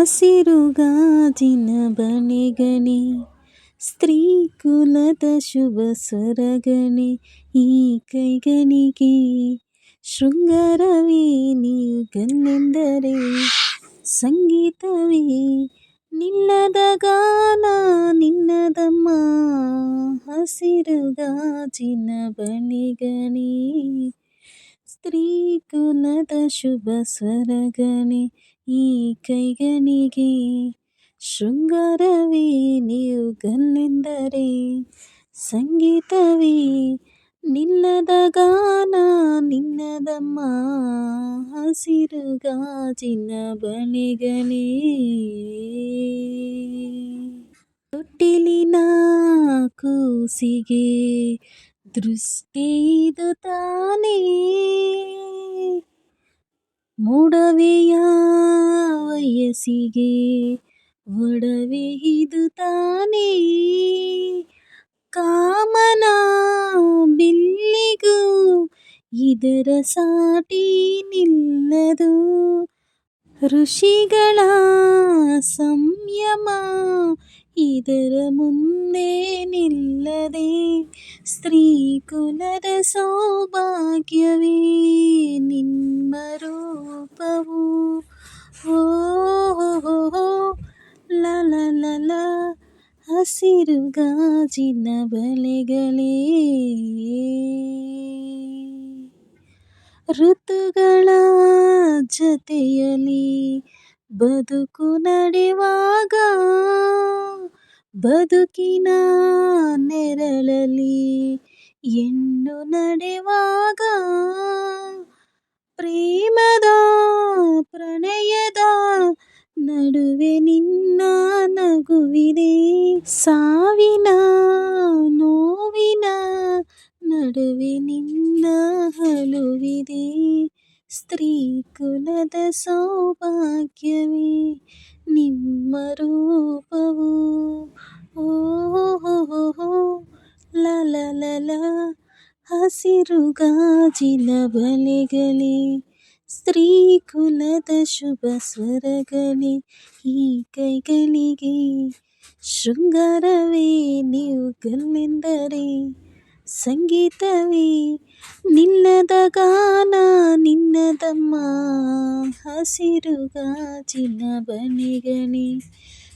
ಹಸಿರು ಗಾಜಿನ ಬನೆಗಣೆ, ಸ್ತ್ರೀ ಕುಲದ ಶುಭ ಸ್ವರಗಣೆ ಈ ಕೈಗಣಿಗೆ. ಶೃಂಗಾರವೇ ನೀವುಗಳೆಂದರೆ ಸಂಗೀತವೇ ನಿನ್ನದ ಗಾನ, ನಿನ್ನದಮ್ಮ. ಹಸಿರುಗಾಜಿನ ಗಾಜಿನ ಬನೆಗಣೆ, ಸ್ತ್ರೀ ಕುಲದ ಶುಭ ಸ್ವರಗಣೆ ಈ ಕೈಗನಿಗೆ ಶೃಂಗಾರವೇ ಗಲ್ಲೆಂದರೆ ಸಂಗೀತವೇ ನಿಲ್ಲದ ಗಾನ ನಿನ್ನದಮ್ಮ ಹಸಿರು ಗಾಜಿನ ಬನೆಗಣೆ ತೊಟ್ಟಿಲಿನ ಕೂಸಿಗೆ ದೃಷ್ಟಿ ಇದು ತಾನೇ. ಮೂಡವೆಯ ವಯಸ್ಸಿಗೆ ಒಡವೆ ಇದು ತಾನೇ ಕಾಮನ ಬಿಲ್ಲಿಗೂ ಇದರ ಸಾಟಿ ನಿಲ್ಲದು ಋಷಿಗಳ ಸಂಯಮ ಇದರ ಮುಂದೆ ನಿಲ್ಲದೆ ಸ್ತ್ರೀ ಕುಲದ ಸೌಭಾಗ್ಯವೇ ನಿಮ್ಮ ರೂಪವು ಓ ಹಸಿರು ಗಾಜಿನ ಬಲೆಗಳೇ. ಋತುಗಳ ಜತೆಯಲ್ಲಿ ಬದುಕು ನಡೆವಾಗ ಬದುಕಿನ ನೆರಳಲ್ಲಿ ಹೆಣ್ಣು ನಡೆವಾಗ ಪ್ರೇಮದ ಪ್ರಣಯದ ನಡುವೆ ನಿನ್ನ ನಡುವೆ ನಿನ್ನ ಅಳುವಿದೆ ಸ್ತ್ರೀ ಕುಲದ ಸೌಭಾಗ್ಯವೇ ನಿಮ್ಮ ರೂಪವು ಓ ಲ ಲ ಲ ಲ ಹಸಿರು ಗಾಜಿನ ಬಳೆಗಳೇ ಸ್ತ್ರೀ ಕುಲದ ಶುಭ ಸ್ವರಗಳೇ ಈ ಕೈಗಳಿಗೆ ಶೃಂಗಾರವೇ ನೀವುಗಳೆಂದರೆ ಸಂಗೀತವೇ, ನಿನ್ನದ ಗಾನ ನಿನ್ನದಮ್ಮ ಹಸಿರು ಗಾಜಿನ ಬನಿಗಣಿ,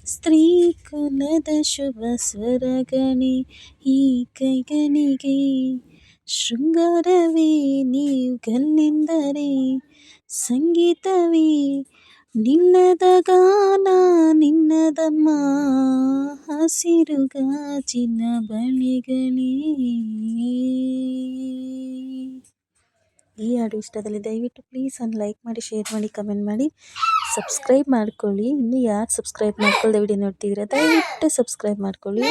ಸ್ತ್ರೀ ಕುಲದ ಶುಭ ಸ್ವರಗಣಿ, ಈ ಕೈಗಣಿಗೆ ಶೃಂಗಾರವೇ, ನೀವು ಗಲ್ಲೆಂದರೆ, ಸಂಗೀತವೇ ನಿಲ್ಲದ ಗಾನ ನಿನ್ನದಮ್ಮ ಹಸಿರು ಗಾಜಿನ ಬಳಿಗಳೇ. ಈ ಹಾಡು ಇಷ್ಟದಲ್ಲಿ ದಯವಿಟ್ಟು ಪ್ಲೀಸ್ ಒಂದು ಲೈಕ್ ಮಾಡಿ ಶೇರ್ ಮಾಡಿ ಕಮೆಂಟ್ ಮಾಡಿ. ಸಬ್ಸ್ಕ್ರೈಬ್ ಮಾಡ್ಕೊಳ್ಳಿ. ಇನ್ನು ಯಾರು ಸಬ್ಸ್ಕ್ರೈಬ್ ಮಾಡ್ಕೊಳ್ಳದೆ ವಿಡಿಯೋ ನೋಡ್ತಿದ್ದೀರಾ, ದಯವಿಟ್ಟು ಸಬ್ಸ್ಕ್ರೈಬ್ ಮಾಡ್ಕೊಳ್ಳಿ.